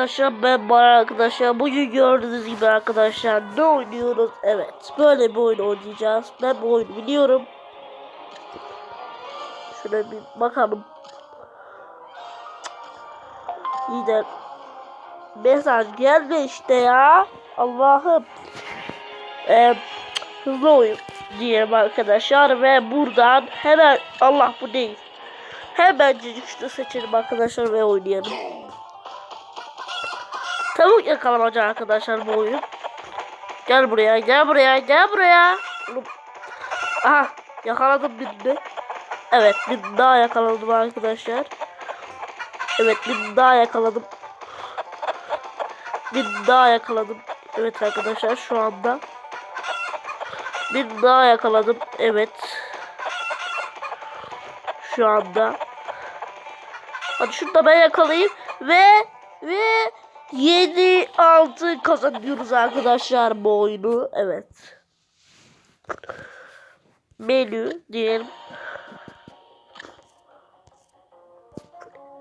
Arkadaşlar ben Bana arkadaşlar bugün gördüğünüz gibi arkadaşlar ne oynuyoruz? Evet böyle bir oyun oynayacağız. Ben bu oyunu biliyorum. Şöyle bir bakalım. Yine mesaj gelme işte ya. Allah'ım. Ee, hızlı oyun diyelim arkadaşlar ve buradan hemen Allah bu değil. Hemencecik şunu seçelim arkadaşlar ve oynayalım Tavuk yakalamaca arkadaşlar bu oyun. Gel buraya, gel buraya, gel buraya. Aha, yakaladım birini. Evet, bir daha yakaladım arkadaşlar. Evet, bir daha yakaladım. Bir daha yakaladım. Evet arkadaşlar şu anda. Bir daha yakaladım. Evet. Şu anda. Hadi şunu da ben yakalayayım. Ve ve 7 6 kazanıyoruz arkadaşlar bu oyunu. Evet. Menü diyelim.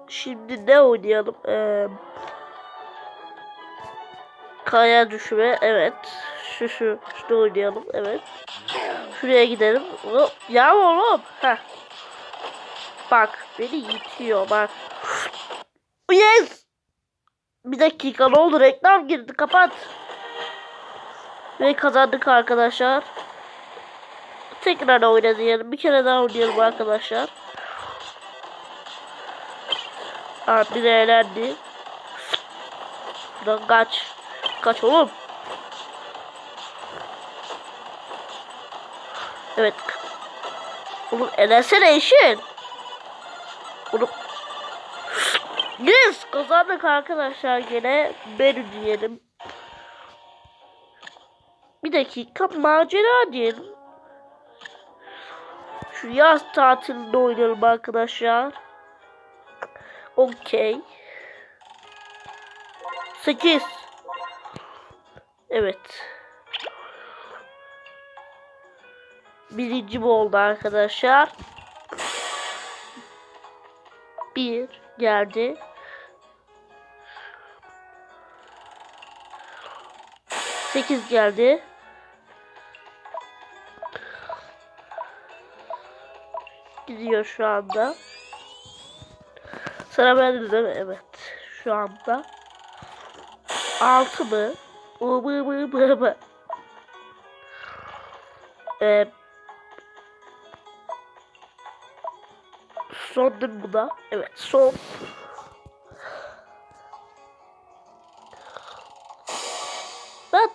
Şimdi ne oynayalım? Ee, kaya düşme. Evet. Şu şu. Şunu oynayalım. Evet. Şuraya gidelim. Hop. Ya oğlum. Heh. Bak beni itiyor bak. Yes. Bir dakika ne oldu reklam girdi kapat. Ve kazandık arkadaşlar. Tekrar oynayalım. Bir kere daha oynayalım arkadaşlar. Abi de eğlendi. Şuradan kaç. Kaç oğlum. Evet. Oğlum elensene eşin. Oğlum Yes kazandık arkadaşlar gene menü diyelim. Bir dakika macera diyelim. Şu yaz tatilinde oynayalım arkadaşlar. Okey. 8 Evet. Birinci oldu arkadaşlar. Bir geldi. 8 geldi. Gidiyor şu anda. Sıra bende değil mi? Evet. Şu anda. 6 mı? Bı bı bı bı. Ee, son bu da? Evet son.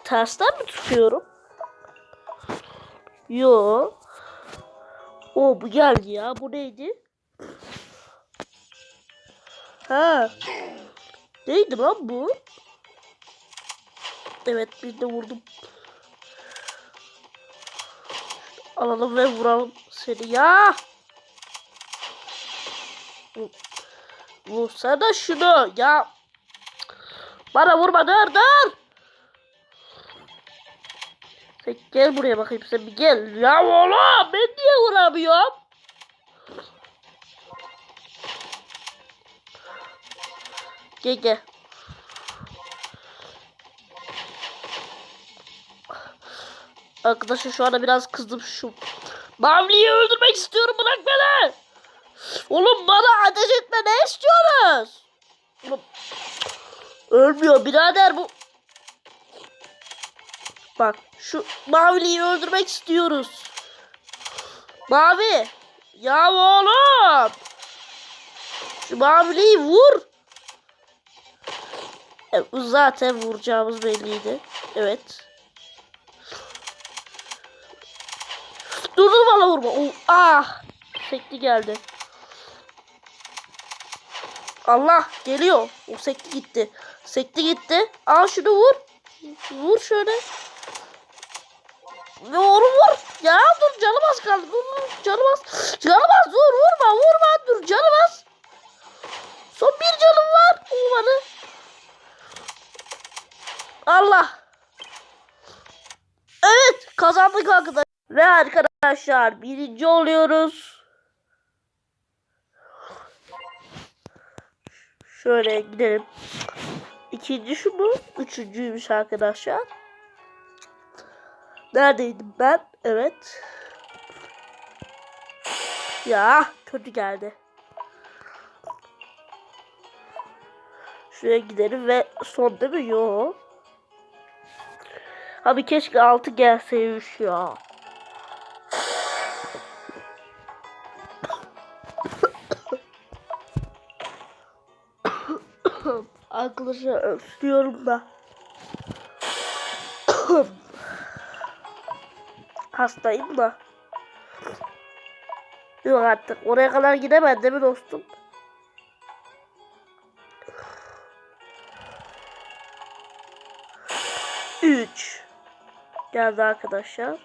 Tersten mi tutuyorum? Yo. O bu geldi ya. Bu neydi? Ha. Neydi lan bu? Evet bir de vurdum. Alalım ve vuralım seni ya. Vursana şunu ya. Bana vurma dur dur. Sen gel buraya bakayım sen bir gel. Ya oğlum ben niye vuramıyorum? Gel gel. Arkadaşlar şu anda biraz kızdım şu. Mavli'yi öldürmek istiyorum bırak beni. Oğlum bana ateş etme ne istiyoruz? Oğlum. Ölmüyor birader bu. Bak şu maviliyi öldürmek istiyoruz. Mavi. Ya oğlum. Şu maviliyi vur. Evet, zaten vuracağımız belliydi. Evet. Dur bana vurma. Ah. Sekti geldi. Allah geliyor. O sekti gitti. Sekti gitti. Al şunu vur. Vur şöyle. Ve onu vur. Ya dur canım az kaldı. Dur dur canım az. Canım az dur vurma vurma dur canım az. Son bir canım var. Olmadı. Allah. Evet kazandık arkadaşlar. Ve arkadaşlar birinci oluyoruz. Şöyle gidelim. İkinci şu mu? Üçüncüymüş arkadaşlar. Neredeydim ben? Evet. Ya kötü geldi. Şuraya gidelim ve son değil mi? Yo. Abi keşke altı gelseymiş ya. Arkadaşlar öksürüyorum da. Hastayım da. Yok artık oraya kadar gidemem değil mi dostum? Üç. Geldi arkadaşlar.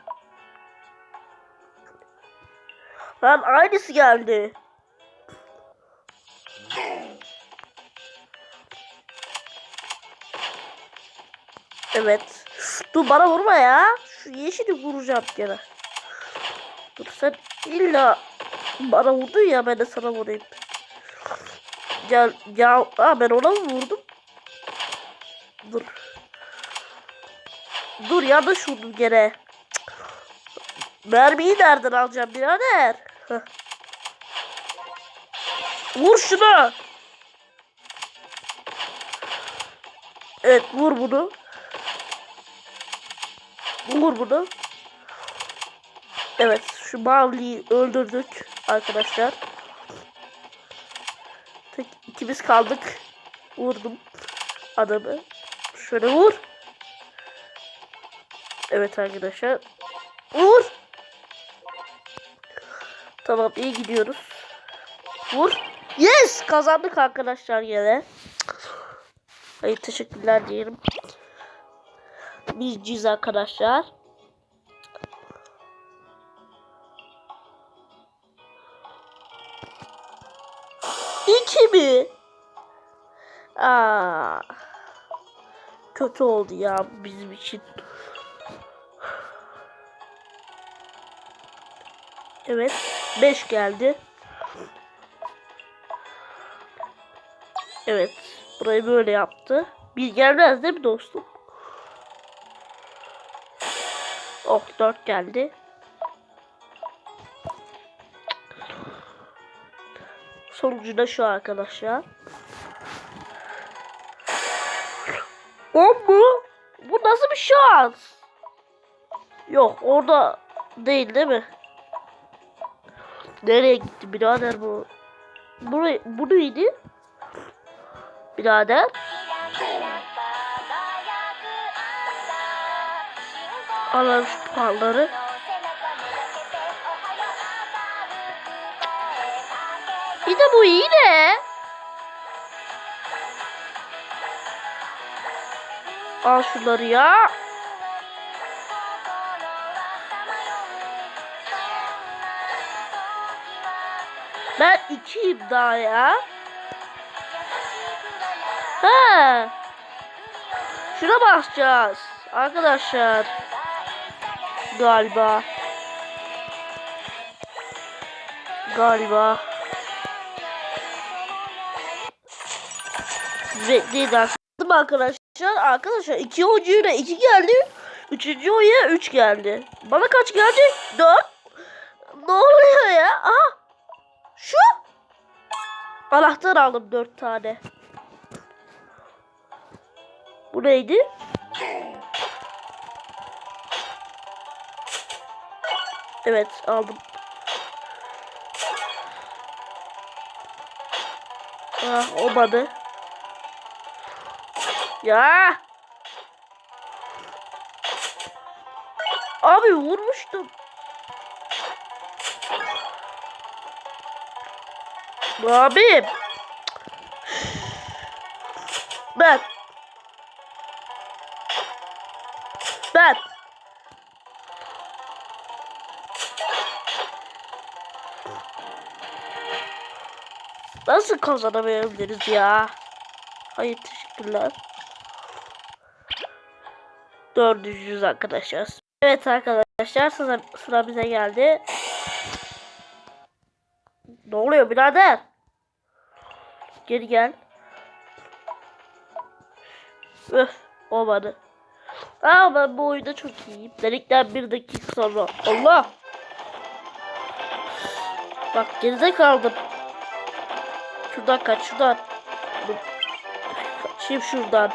Lan aynısı geldi. Evet. Dur bana vurma ya. Şu yeşili vuracağım gene. Dur sen illa bana vurdun ya ben de sana vurayım. Ya, ya aa, ben ona mı vurdum? Dur. Dur yanlış vurdum gene. Mermiyi nereden alacağım birader? Vur şunu. Evet vur bunu. Vur bunu. Evet şu Mavli'yi öldürdük arkadaşlar. Tek ikimiz kaldık. Vurdum adamı. Şöyle vur. Evet arkadaşlar. Vur. Tamam iyi gidiyoruz. Vur. Yes kazandık arkadaşlar yine. Hayır teşekkürler diyelim. Bizciyiz arkadaşlar. İki mi? Aa, kötü oldu ya bizim için. Evet. 5 geldi. Evet. Burayı böyle yaptı. Bir gelmez değil mi dostum? Oh 4 geldi. Sonucu da şu arkadaşlar. 10 mu? Bu nasıl bir şans? Yok orada değil değil mi? Nereye gitti birader bu? Burayı, bu neydi? Birader. Alalım şu puanları. Bir de bu iyi de. Al şunları ya. Ben ikiyim daha ya. He. Şuna basacağız. Arkadaşlar. Galiba. Galiba. Siz bekleyin arkadaşlar. arkadaşlar. İki oyuncuyla iki geldi. Üçüncü oyuna üç geldi. Bana kaç geldi? Dört. Ne oluyor ya? Aha. Şu. Anahtar aldım dört tane. Bu neydi? Evet aldım. Ah olmadı. Ya. Abi vurmuştum. Abi. Ben. Nasıl kazanamayabiliriz ya? Hayır teşekkürler. Dördüncüyüz arkadaşlar. Evet arkadaşlar sıra, sıra bize geldi. Ne oluyor birader? Geri gel. Öf olmadı. Aa ben bu oyunda çok iyiyim. Dedikten bir dakika sonra. Allah. Bak geride kaldım. Şuradan kaç şuradan. Kaçayım şuradan.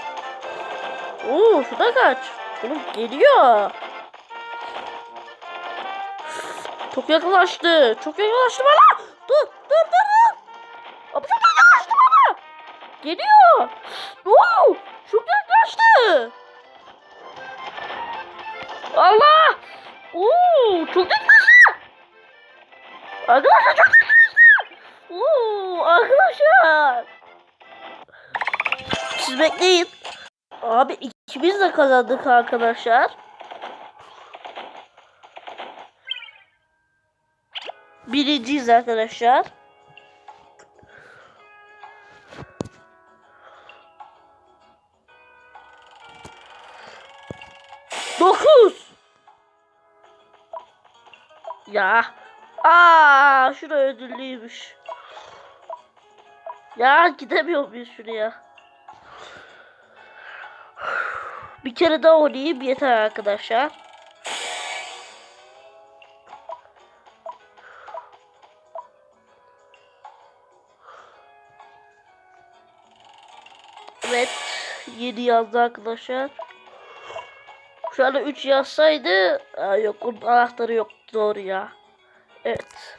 Oo şuradan kaç. Oğlum geliyor. Çok yaklaştı. Çok yaklaştı bana. Dur dur dur dur. Abi çok yaklaştı bana. Geliyor. Oo, çok yaklaştı. Allah. Oo, çok yaklaştı. Arkadaşlar çok Siz bekleyin. Abi ikimiz de kazandık arkadaşlar. Birinciyiz arkadaşlar. Dokuz. Ya. Aa, şura ödüllüymüş. Ya gidemiyor muyuz şuraya? Bir kere daha oynayayım yeter arkadaşlar. Evet. 7 yazdı arkadaşlar. Şu anda 3 yazsaydı Aa, yok onun anahtarı yok doğru ya. Evet.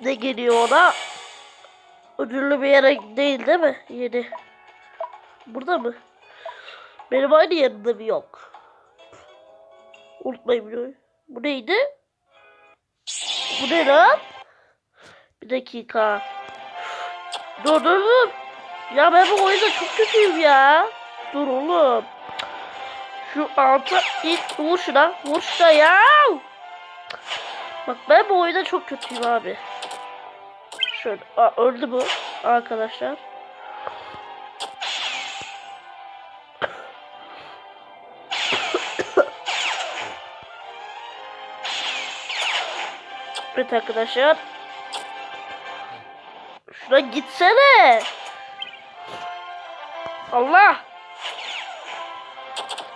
Ne geliyor ona? Ödüllü bir yere değil değil mi? 7. Burada mı? Benim aynı yerinde mi yok? Unutmayın bunu. Bu neydi? Bu ne lan? Bir dakika. Dur dur dur. Ya ben bu oyunda çok kötüyüm ya. Dur oğlum. Şu alta ilk vur şuna. Vur şuna ya. Bak ben bu oyunda çok kötüyüm abi. Şöyle. Aa, öldü bu arkadaşlar. Evet arkadaşlar. Şuna gitsene. Allah.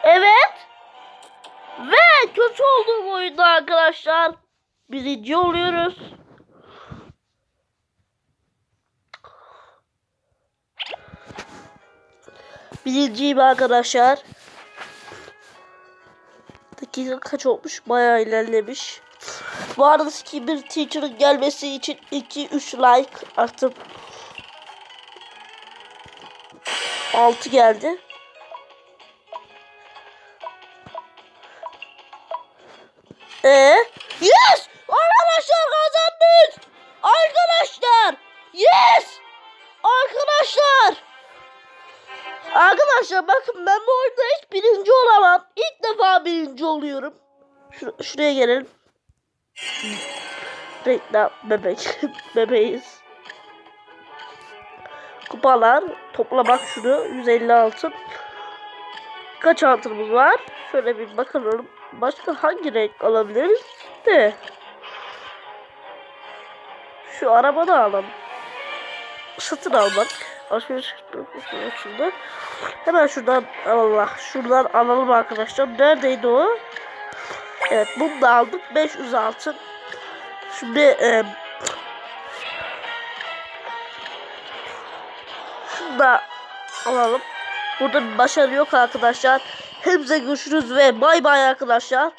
Evet. Ve kötü olduğum oyunda arkadaşlar. Birinci oluyoruz. Birinciyim arkadaşlar. Dakika kaç olmuş? Bayağı ilerlemiş. Arada ki bir teacher'ın gelmesi için 2-3 like attım. 6 geldi. Ee? Yes! Arkadaşlar kazandık! Arkadaşlar! Yes! Arkadaşlar! Arkadaşlar bakın ben bu oyunda hiç birinci olamam. İlk defa birinci oluyorum. Şur- şuraya gelelim. Reklam bebek. Bebeğiz. Kupalar. Toplamak şunu. 150 altın. Kaç altınımız var? Şöyle bir bakalım. Başka hangi renk alabiliriz de. Şu arabanı alalım. Satın almak. Alışveriş. Hemen şuradan Allah. Şuradan alalım arkadaşlar. Neredeydi o? Evet bunu da aldık. 500 altın. Şimdi e, şunu da alalım. Burada bir başarı yok arkadaşlar. Hepinize görüşürüz ve bay bay arkadaşlar.